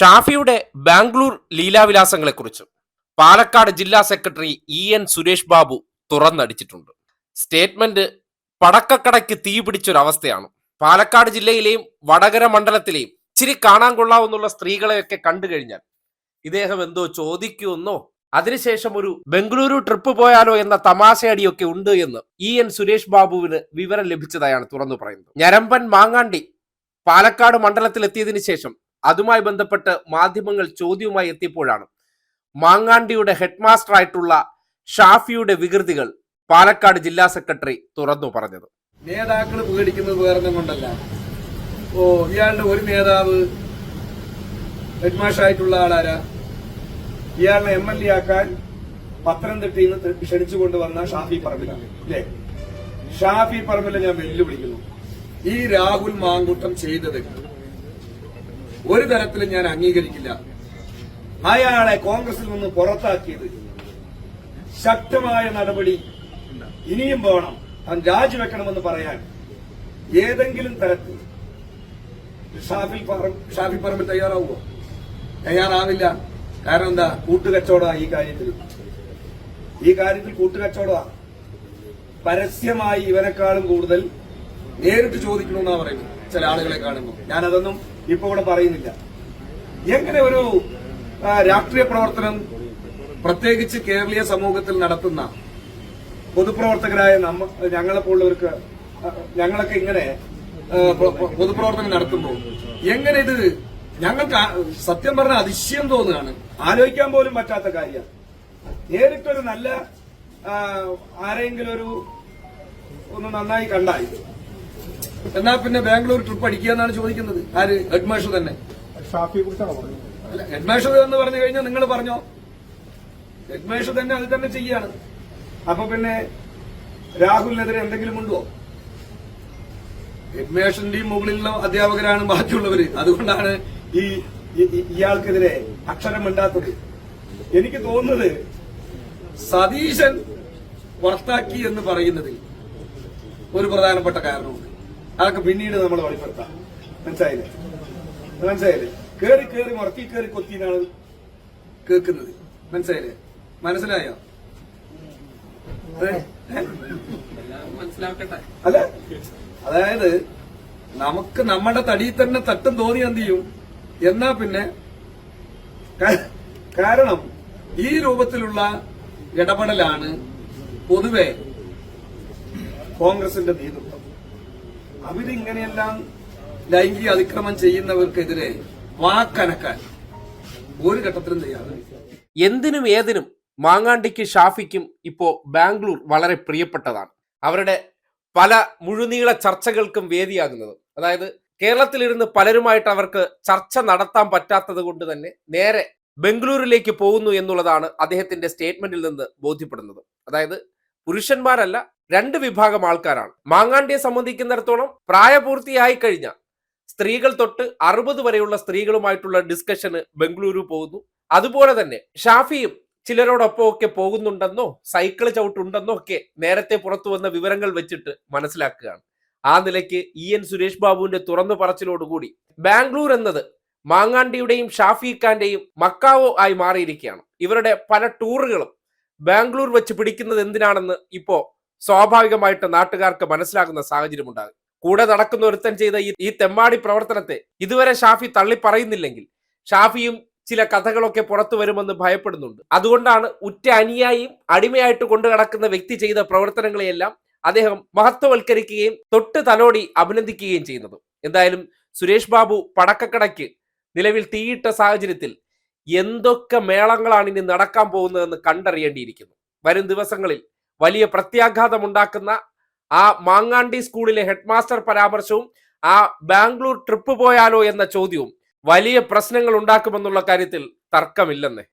ഷാഫിയുടെ ബാംഗ്ലൂർ ലീലാവിലാസങ്ങളെക്കുറിച്ച് പാലക്കാട് ജില്ലാ secretary E N Suresh Babu തുറന്നടിച്ചിട്ടുണ്ട്. Statement പടക്കക്കടയ്ക്ക് തീ പിടിച്ചൊരവസ്ഥയാണ്. പാലക്കാട് ജില്ലയിലെയും വടകര മണ്ഡലത്തിലെയും ഇച്ചിരി കാണാൻ കൊള്ളാവുന്നുള്ള സ്ത്രീകളെയൊക്കെ കണ്ടു കഴിഞ്ഞാൽ ഇദ്ദേഹം എന്തോ ചോദിക്കുമെന്നോ അതിനുശേഷം ഒരു ബംഗളൂരു ട്രിപ്പ് പോയാലോ എന്ന തമാശയടിയൊക്കെ ഉണ്ട് എന്ന് ഇ എൻ സുരേഷ് ബാബുവിന് വിവരം ലഭിച്ചതായാണ് തുറന്നു പറയുന്നത്. ഞരമ്പൻ മാങ്ങാണ്ടി പാലക്കാട് മണ്ഡലത്തിൽ എത്തിയതിനു ശേഷം അതുമായി ബന്ധപ്പെട്ട് മാധ്യമങ്ങൾ ചോദ്യവുമായി എത്തിയപ്പോഴാണ് മാങ്ങാണ്ടിയുടെ ഹെഡ് മാസ്റ്റർ ആയിട്ടുള്ള ഷാഫിയുടെ വികൃതികൾ പാലക്കാട് ജില്ലാ സെക്രട്ടറി തുറന്നു പറഞ്ഞത്. നേതാക്കൾ പേടിക്കുന്നത് വേറെ കൊണ്ടല്ല. ഓ ഇയാളുടെ ഒരു നേതാവ് ഹെഡ്മാഷായിട്ടുള്ള ആളാരാ? ഇയാളെ എം എൽ എ ആക്കാൻ പത്തനംതിട്ടയിൽ നിന്ന് ക്ഷണിച്ചു കൊണ്ടുവന്ന ഷാഫി പറമ്പിലാണ് അല്ലേ? ഷാഫി പറമ്പിലെ ഞാൻ വെല്ലുവിളിക്കുന്നു. ഈ രാഹുൽ മാങ്കുട്ടം ചെയ്തത് ഒരു തരത്തിലും ഞാൻ അംഗീകരിക്കില്ല. അയാളെ കോൺഗ്രസിൽ നിന്ന് പുറത്താക്കിയത്. ശക്തമായ നടപടി ഇനിയും വേണം. അവൻ രാജിവെക്കണമെന്ന് പറയാൻ. ഏതെങ്കിലും തരത്തിൽ ഷാഫി ഷാഫി പറമ്പിൽ തയ്യാറാവുമോ? തയ്യാറാവില്ല. കാരണം എന്താ? കൂട്ടുകച്ചവട ഈ കാര്യത്തിൽ. ഈ കാര്യത്തിൽ കൂട്ടുകച്ചവട പരസ്യമായി ഇവരെക്കാളും കൂടുതൽ നേരിട്ട് ചോദിക്കണമെന്നാണ് പറയുന്നത്. ചില ആളുകളെ കാണുമ്പോൾ. ഞാനതൊന്നും ഇപ്പൊ ഇവിടെ പറയുന്നില്ല. എങ്ങനെ ഒരു രാഷ്ട്രീയ പ്രവർത്തനം പ്രത്യേകിച്ച് കേരളീയ സമൂഹത്തിൽ നടത്തുന്ന പൊതുപ്രവർത്തകരായ നമ്മ ഞങ്ങളെപ്പോലുള്ളവർക്ക് പോലുള്ളവർക്ക് ഞങ്ങളൊക്കെ ഇങ്ങനെ പൊതുപ്രവർത്തനം നടത്തുമ്പോൾ എങ്ങനെ ഇത് ഞങ്ങൾക്ക് സത്യം പറഞ്ഞ അതിശയം തോന്നുകയാണ്. ആലോചിക്കാൻ പോലും പറ്റാത്ത കാര്യം. നേരിട്ടൊരു നല്ല ആരെങ്കിലും ഒരു ഒന്ന് നന്നായി കണ്ടായി എന്നാ പിന്നെ ബാംഗ്ലൂർ ട്രിപ്പ് അടിക്കുക എന്നാണ് ചോദിക്കുന്നത്. ആര്? ഹെഡ്മാഷ് തന്നെ. അല്ല ഹെഡ്മാഷ് എന്ന് പറഞ്ഞു കഴിഞ്ഞാൽ നിങ്ങൾ പറഞ്ഞോ? ഹെഡ്മാഷ് തന്നെ അത് തന്നെ ചെയ്യാണ്. അപ്പൊ പിന്നെ രാഹുലിനെതിരെ എന്തെങ്കിലും ഉണ്ടോ? ഹെഡ്മാഷിന്റെയും മുകളിലുള്ള അധ്യാപകരാണ് ബാക്കിയുള്ളവര്. അതുകൊണ്ടാണ് ഈ- ഇയാൾക്കെതിരെ അക്ഷരം മിണ്ടാത്തത്. എനിക്ക് തോന്നുന്നത് സതീശൻ പുറത്താക്കി എന്ന് പറയുന്നതിൽ ഒരു പ്രധാനപ്പെട്ട കാരണമുണ്ട്. അതൊക്കെ പിന്നീട് നമ്മൾ വെളിപ്പെടുത്താം. മനസ്സിലായില്ലേ? മനസ്സിലായില്ലേ? കേറി കേറി മുറക്കി കേറി കൊത്തിനാണ് കേൾക്കുന്നത്. മനസ്സിലായില്ലേ? മനസ്സിലായോ? അല്ല അതായത് നമുക്ക് നമ്മുടെ തടിയിൽ തന്നെ തട്ടും തോന്നി എന്ത് ചെയ്യും? എന്നാ പിന്നെ? കാരണം ഈ രൂപത്തിലുള്ള ഇടപെടലാണ് പൊതുവെ കോൺഗ്രസിന്റെ നേതൃത്വം. അവരിങ്ങനെയെല്ലാം ലൈംഗിക അതിക്രമം ചെയ്യുന്നവർക്കെതിരെ വാക്കനക്കാൻ ഒരു ഘട്ടത്തിലും തയ്യാറായി എന്തിനും ഏതിനും മാങ്ങാണ്ടിക്ക് ഷാഫിക്കും ഇപ്പോ ബാംഗ്ലൂർ വളരെ പ്രിയപ്പെട്ടതാണ്. അവരുടെ പല മുഴുനീള ചർച്ചകൾക്കും വേദിയാകുന്നത്. അതായത് കേരളത്തിലിരുന്ന് പലരുമായിട്ട് അവർക്ക് ചർച്ച നടത്താൻ പറ്റാത്തത് കൊണ്ട് തന്നെ നേരെ ബംഗളൂരിലേക്ക് പോകുന്നു എന്നുള്ളതാണ് അദ്ദേഹത്തിന്റെ സ്റ്റേറ്റ്മെന്റിൽ നിന്ന് ബോധ്യപ്പെടുന്നത്. അതായത് പുരുഷന്മാരല്ല രണ്ട് വിഭാഗം ആൾക്കാരാണ്. മാങ്ങാണ്ടിയെ സംബന്ധിക്കുന്നിടത്തോളം പ്രായപൂർത്തിയായി കഴിഞ്ഞ സ്ത്രീകൾ തൊട്ട് അറുപത് വരെയുള്ള സ്ത്രീകളുമായിട്ടുള്ള ഡിസ്കഷന് ബംഗളൂരു പോകുന്നു. അതുപോലെ തന്നെ ഷാഫിയും ചിലരോടൊപ്പം ഒക്കെ പോകുന്നുണ്ടെന്നോ സൈക്കിൾ ചവിട്ടുണ്ടെന്നോ ഒക്കെ നേരത്തെ പുറത്തു വന്ന വിവരങ്ങൾ വെച്ചിട്ട് മനസ്സിലാക്കുകയാണ്. ആ നിലയ്ക്ക് ഇ എൻ സുരേഷ് ബാബുവിന്റെ തുറന്നു പറച്ചിലോടുകൂടി ബാംഗ്ലൂർ എന്നത് മാങ്ങാണ്ടിയുടെയും ഷാഫി ഖാന്റെയും മക്കാവോ ആയി മാറിയിരിക്കുകയാണ്. ഇവരുടെ പല ടൂറുകളും ബാംഗ്ലൂർ വെച്ച് പിടിക്കുന്നത് എന്തിനാണെന്ന് ഇപ്പോ സ്വാഭാവികമായിട്ട് നാട്ടുകാർക്ക് മനസ്സിലാകുന്ന സാഹചര്യം ഉണ്ടാകും കൂടെ നടക്കുന്ന ഒരുത്തൻ ചെയ്ത ഈ- ഈ തെമ്മാടി പ്രവർത്തനത്തെ ഇതുവരെ ഷാഫി തള്ളി പറയുന്നില്ലെങ്കിൽ ഷാഫിയും ചില കഥകളൊക്കെ പുറത്തു വരുമെന്ന് ഭയപ്പെടുന്നുണ്ട്. അതുകൊണ്ടാണ് ഉറ്റ അനുയായിയും അടിമയായിട്ട് കൊണ്ടു നടക്കുന്ന വ്യക്തി ചെയ്ത പ്രവർത്തനങ്ങളെയെല്ലാം അദ്ദേഹം മഹത്വവൽക്കരിക്കുകയും തൊട്ട് തലോടി അഭിനന്ദിക്കുകയും ചെയ്യുന്നത്. എന്തായാലും സുരേഷ് ബാബു പടക്കക്കടയ്ക്ക് നിലവിൽ തീയിട്ട സാഹചര്യത്തിൽ എന്തൊക്കെ മേളങ്ങളാണ് ഇനി നടക്കാൻ പോകുന്നതെന്ന് കണ്ടറിയേണ്ടിയിരിക്കുന്നു. വരും ദിവസങ്ങളിൽ വലിയ പ്രത്യാഘാതം ഉണ്ടാക്കുന്ന ആ മാങ്ങാണ്ടി സ്കൂളിലെ ഹെഡ് മാസ്റ്റർ പരാമർശവും ആ ബാംഗ്ലൂർ ട്രിപ്പ് പോയാലോ എന്ന ചോദ്യവും വലിയ പ്രശ്നങ്ങൾ ഉണ്ടാക്കുമെന്നുള്ള കാര്യത്തിൽ തർക്കമില്ലെന്നേ.